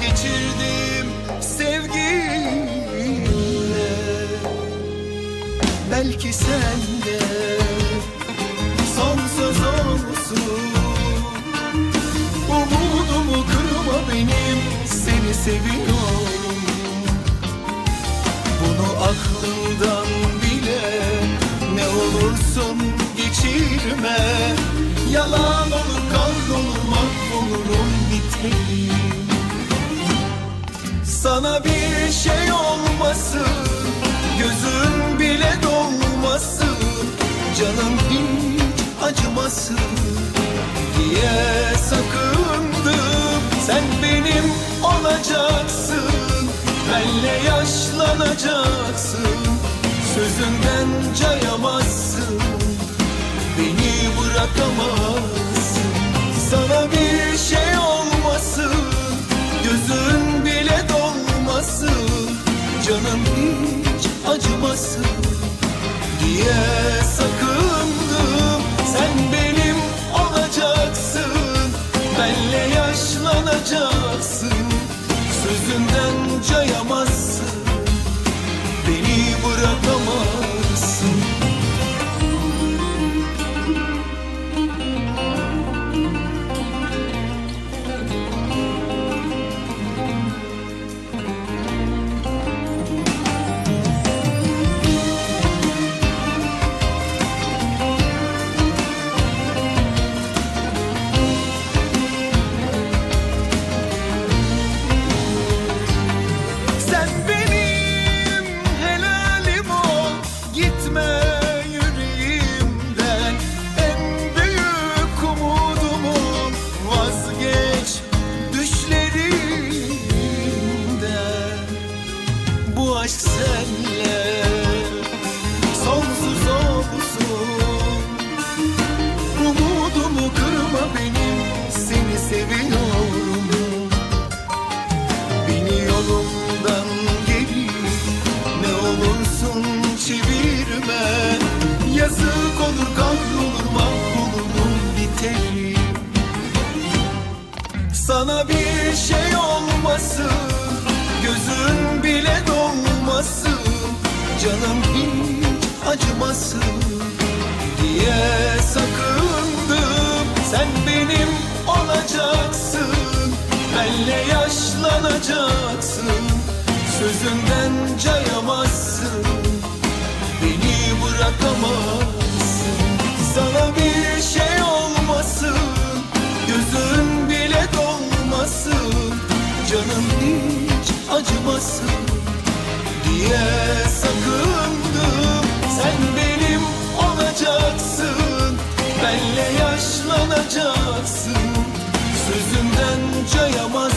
geçirdim sevgiyle. Belki sen de son söz olsun. Umudumu kırma benim seni seviyorum. Bunu aklından bile ne olursun geçirme. Yalan olur kahrolur mahvolurum biterim Sana bir şey olmasın Gözün bile dolmasın Canım hiç acımasın Diye sakındım Sen benim olacaksın Benle yaşlanacaksın Sözünden cayamazsın Beni bırakamazsın acımasın Diye sakındım. Sen benim olacaksın Benle yaşlanacaksın. Sözünden cayamazsın aşk senle. Sonsuz olsun. Umudumu kırma benim Seni seviyorum. Beni yolumdan geri ne olursun çevirme. Yazık olur kahrolur mahvolurum biterim. Sana bir şey olmasın Gözün dolmasın Canım hiç acımasın Diye sakındım. Sen benim olacaksın Benle yaşlanacaksın. Sözünden cayamazsın Beni bırakamazsın. Sana bir şey olmasın Gözün bile dolmasın. Canım hiç acımasın diye Sen benim olacaksın. Benle yaşlanacaksın. Sözümden cayamam